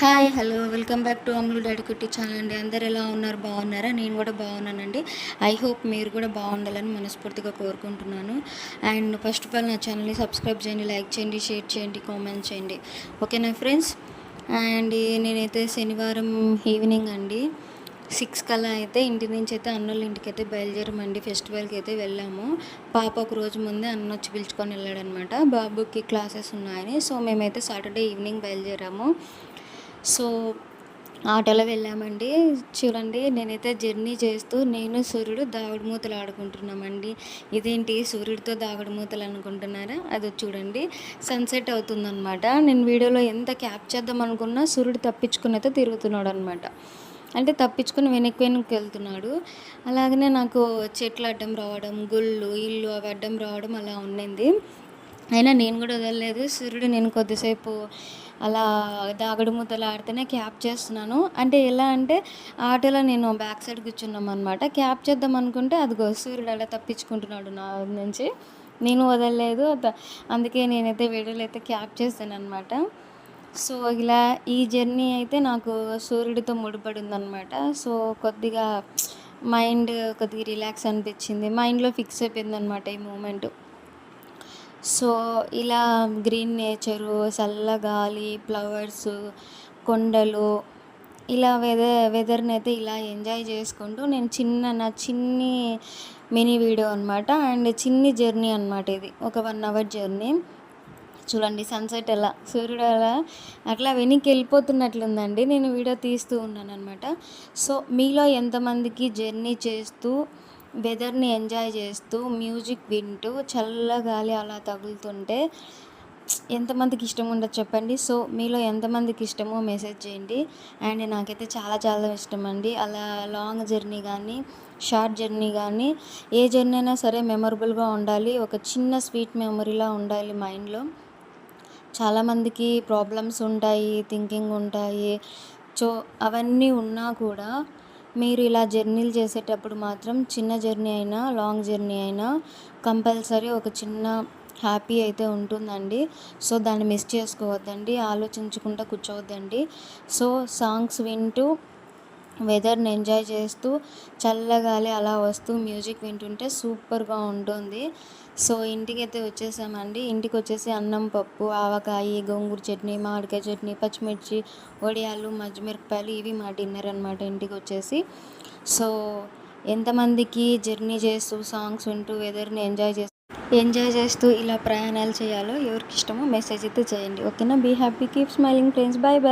Hi hello. Welcome back to Ammulu daddy Kutti channel అండి. అందరు ఎలా ఉన్నారు? బాగున్నారా? నేను కూడా బాగున్నానండి. ఐ హోప్ మీరు కూడా బాగుండాలని మనస్ఫూర్తిగా కోరుకుంటున్నాను. అండ్ ఫస్ట్ ఆఫ్ ఆల్ నా ఛానల్ని సబ్స్క్రైబ్ చేయండి లైక్ చేయండి షేర్ చేయండి కామెంట్ చేయండి. ఓకేనా ఫ్రెండ్స్? అండ్ నేనైతే శనివారం ఈవినింగ్ అండి. సిక్స్ కల్లా అయితే ఇంటి నుంచి అయితే అన్నోళ్ళ ఇంటికి అయితే బయలుదేరమండి. ఫెస్టివల్కి అయితే వెళ్ళాము. పాప ఒక రోజు ముందే అన్న వచ్చి పిలుచుకొని వెళ్ళాడనమాట. బాబుకి క్లాసెస్ ఉన్నాయని. సో మేమైతే సాటర్డే ఈవినింగ్ బయలుదేరాము. సో ఆటోలో వెళ్ళామండి. చూడండి నేనైతే జర్నీ చేస్తూ నేను సూర్యుడు దాగుడుమూతలు ఆడుకుంటున్నామండి. ఇదేంటి సూర్యుడితో దాగుడుమూతలు అనుకుంటున్నారా? అది చూడండి. సన్సెట్ అవుతుందనమాట నేను వీడియోలో ఎంత క్యాప్ చేద్దాం అనుకున్నా సూర్యుడు తప్పించుకునైతే తిరుగుతున్నాడు అనమాట అంటే తప్పించుకుని వెనక్కి వెనక్కి వెళ్తున్నాడు. అలాగనే నాకు చెట్లు అడ్డం రావడం గుళ్ళు ఇల్లు అవి అడ్డం రావడం అలా ఉండింది. అయినా నేను కూడా వదలలేదు. సూర్యుడు నేను కొద్దిసేపు అలా దాగుడు మూతలు ఆడితేనే క్యాప్ చేస్తున్నాను. అంటే ఎలా అంటే ఆటోలో నేను బ్యాక్ సైడ్ కూర్చున్నాం అనమాట క్యాప్ చేద్దాం అనుకుంటే అదిగో సూర్యుడు అలా తప్పించుకుంటున్నాడు నా నుంచి. నేను వదలలేదు. అందుకే నేనైతే వీడియోలో అయితే క్యాప్ చేస్తాను అనమాట సో ఇలా ఈ జర్నీ అయితే నాకు సూర్యుడితో ముడిపడి ఉందన్నమాట సో కొద్దిగా మైండ్ కొద్దిగా రిలాక్స్ అనిపించింది. మైండ్లో ఫిక్స్ అయిపోయింది అనమాట ఈ మూమెంట్. సో ఇలా గ్రీన్ నేచరు చల్ల గాలి ఫ్లవర్స్ కొండలు ఇలా వెదర్ వెదర్ని అయితే ఇలా ఎంజాయ్ చేసుకుంటూ నేను చిన్న నా చిన్ని మినీ వీడియో అనమాట అండ్ చిన్ని జర్నీ అనమాట ఇది. ఒక వన్ అవర్ జర్నీ. చూడండి సన్సెట్ ఎలా? సూర్యుడు అలా అట్లా వెనక్కి వెళ్ళిపోతున్నట్లుందండి. నేను వీడియో తీస్తూ ఉన్నాను అనమాట సో మీలో ఎంతమందికి జర్నీ చేస్తూ వెదర్ని ఎంజాయ్ చేస్తూ మ్యూజిక్ వింటూ చల్లగాలి అలా తగులుతుంటే ఎంతమందికి ఇష్టం ఉండదు చెప్పండి. సో మీలో ఎంతమందికి ఇష్టమో మెసేజ్ చేయండి. అండ్ నాకైతే చాలా చాలా ఇష్టం అండి. అలా లాంగ్ జర్నీ కానీ షార్ట్ జర్నీ కానీ ఏ జర్నీ అయినా సరే మెమొరబుల్గా ఉండాలి. ఒక చిన్న స్వీట్ మెమొరీలా ఉండాలి మైండ్లో. చాలామందికి ప్రాబ్లమ్స్ ఉంటాయి థింకింగ్ ఉంటాయి. సో అవన్నీ ఉన్నా కూడా మీరు ఇలా జర్నీలు చేసేటప్పుడు మాత్రం చిన్న జర్నీ అయినా లాంగ్ జర్నీ అయినా కంపల్సరీ ఒక చిన్న హ్యాపీ అయితే ఉంటుందండి. సో దాన్ని మిస్ చేసుకోవద్దండి ఆలోచించుకుంటూ కూర్చోవద్దండి. సో సాంగ్స్ వింటూ వెదర్ని ఎంజాయ్ చేస్తూ చల్లగాలి అలా వస్తూ మ్యూజిక్ వింటుంటే సూపర్గా ఉంటుంది. సో ఇంటికి అయితే వచ్చేసామండి. ఇంటికి వచ్చేసి అన్నం పప్పు ఆవకాయ గోంగూర చట్నీ మామిడికాయ చట్నీ పచ్చిమిర్చి వడియాలు మజ్జిమిరపకాయలు ఇవి మా డిన్నర్ అనమాట ఇంటికి వచ్చేసి సో ఎంతమందికి జర్నీ చేస్తూ సాంగ్స్ వింటూ వెదర్ని ఎంజాయ్ చేస్తూ ఎంజాయ్ చేస్తూ ఇలా ప్రయాణాలు చేయాలో ఎవరికి ఇష్టమో మెసేజ్ అయితే చేయండి. ఓకేనా? Be happy keep smiling friends. Bye bye